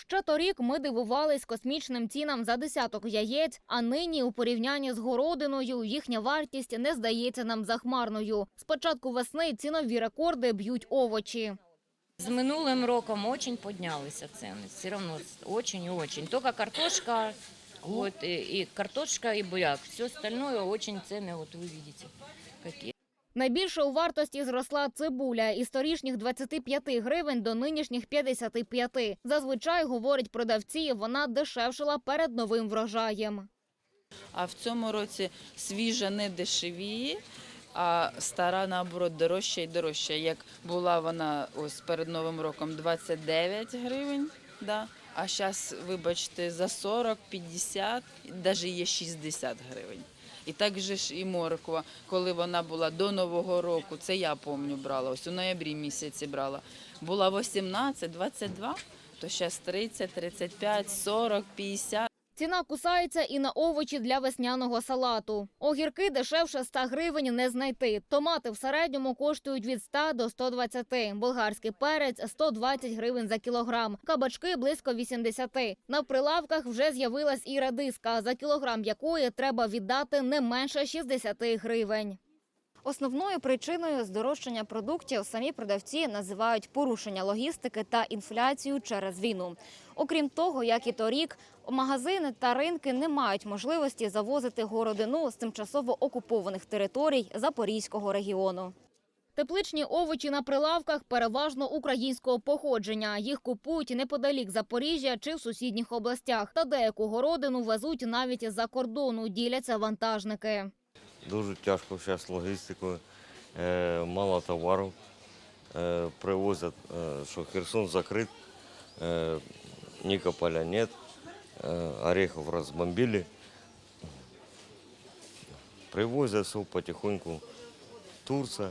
Ще торік ми дивувались космічним цінам за десяток яєць, а нині у порівнянні з городиною їхня вартість не здається нам захмарною. З початку весни цінові рекорди б'ють овочі. З минулим роком очень піднялися ціни. Все одно очень і очень. Тільки картошка, вот, і, картошка, і буряк. Все остальное очень ціни, от ви бачите, які. Найбільше у вартості зросла цибуля із торішніх 25 гривень до нинішніх 55. Зазвичай, говорять продавці, вона дешевшила перед новим врожаєм. А в цьому році свіжа не дешевіє, а стара, наоборот, дорожча і дорожча. Як була вона ось перед Новим роком 29 гривень, да? а зараз, вибачте, за 40, 50, навіть є 60 гривень. І так же ж і морква, коли вона була до Нового року, це я пам'ятаю брала, ось у ноябрі місяці брала, була 18, 22, то зараз 30, 35, 40, 50. Ціна кусається і на овочі для весняного салату. Огірки дешевше 100 гривень не знайти. Томати в середньому коштують від 100 до 120. Болгарський перець 120 гривень за кілограм. Кабачки близько 80. На прилавках вже з'явилась і радиска, за кілограм якої треба віддати не менше 60 гривень. Основною причиною здорожчання продуктів самі продавці називають порушення логістики та інфляцію через війну. Окрім того, як і торік, магазини та ринки не мають можливості завозити городину з тимчасово окупованих територій Запорізького регіону. Тепличні овочі на прилавках переважно українського походження. Їх купують неподалік Запоріжжя чи в сусідніх областях. Та деяку городину везуть навіть з-за кордону, діляться вантажники. Дуже тяжко зараз логістикою, е, мало товару. Е, привозять, е, що Херсон закрит, Нікополя нет, Орехов розбомбили. Привозять все потихоньку. Турція.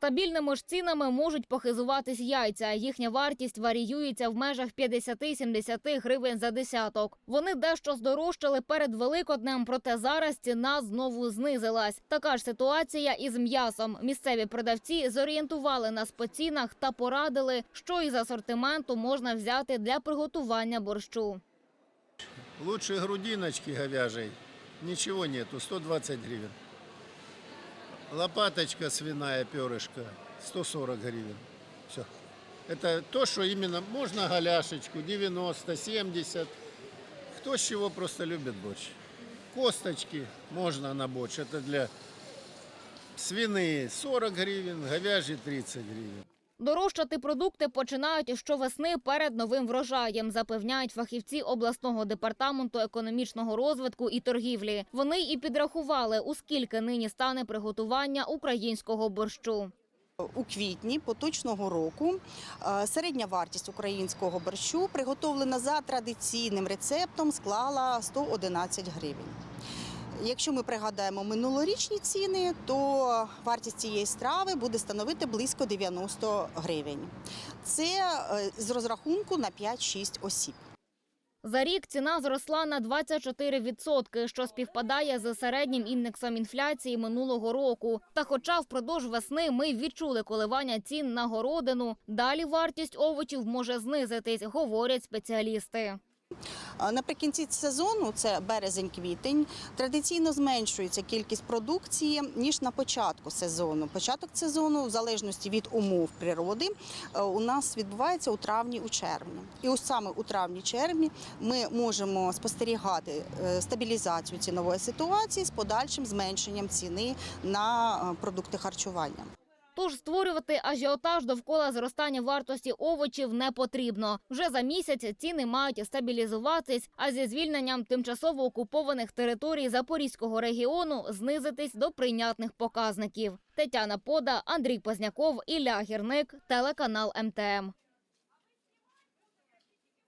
Стабільними ж цінами можуть похизуватись яйця. Їхня вартість варіюється в межах 50-70 гривень за десяток. Вони дещо здорожчали перед Великоднем, проте зараз ціна знову знизилась. Така ж ситуація із м'ясом. Місцеві продавці зорієнтували нас по цінах та порадили, що із асортименту можна взяти для приготування борщу. Лучше грудиночки говяжьей. Ничего нету, 120 гривен. Лопаточка свиная, перышко, 140 гривен. Все. Это то, что именно можно голяшечку, 90, 70. Кто с чего просто любит борщ. Косточки можно на борщ. Это для свиные 40 гривен, говяжьи 30 гривен. Дорожчати продукти починають щовесни перед новим врожаєм, запевняють фахівці обласного департаменту економічного розвитку і торгівлі. Вони і підрахували, у скільки нині стане приготування українського борщу. У квітні поточного року е, середня вартість українського борщу, приготовлена за традиційним рецептом, склала 111 гривень. Якщо ми пригадаємо минулорічні ціни, то вартість цієї страви буде становити близько 90 гривень. Це е, з розрахунку на 5-6 осіб. За рік ціна зросла на 24%, що співпадає з середнім індексом інфляції минулого року. Та хоча впродовж весни ми відчули коливання цін на городину, далі вартість овочів може знизитись, говорять спеціалісти. Наприкінці сезону, це березень-квітень, традиційно зменшується кількість продукції ніж на початку сезону. Початок сезону, в залежності від умов природи, е, у нас відбувається у травні, у червні. І ось саме у травні-червні ми можемо спостерігати е, стабілізацію цінової ситуації з подальшим зменшенням ціни на е, продукти харчування. Тож створювати ажіотаж довкола зростання вартості овочів не потрібно. Вже за місяць ціни мають стабілізуватись, а зі звільненням тимчасово окупованих територій Запорізького регіону знизитись до прийнятних показників. Тетяна Пода, Андрій Позняков, Ілля Гірник, телеканал МТМ.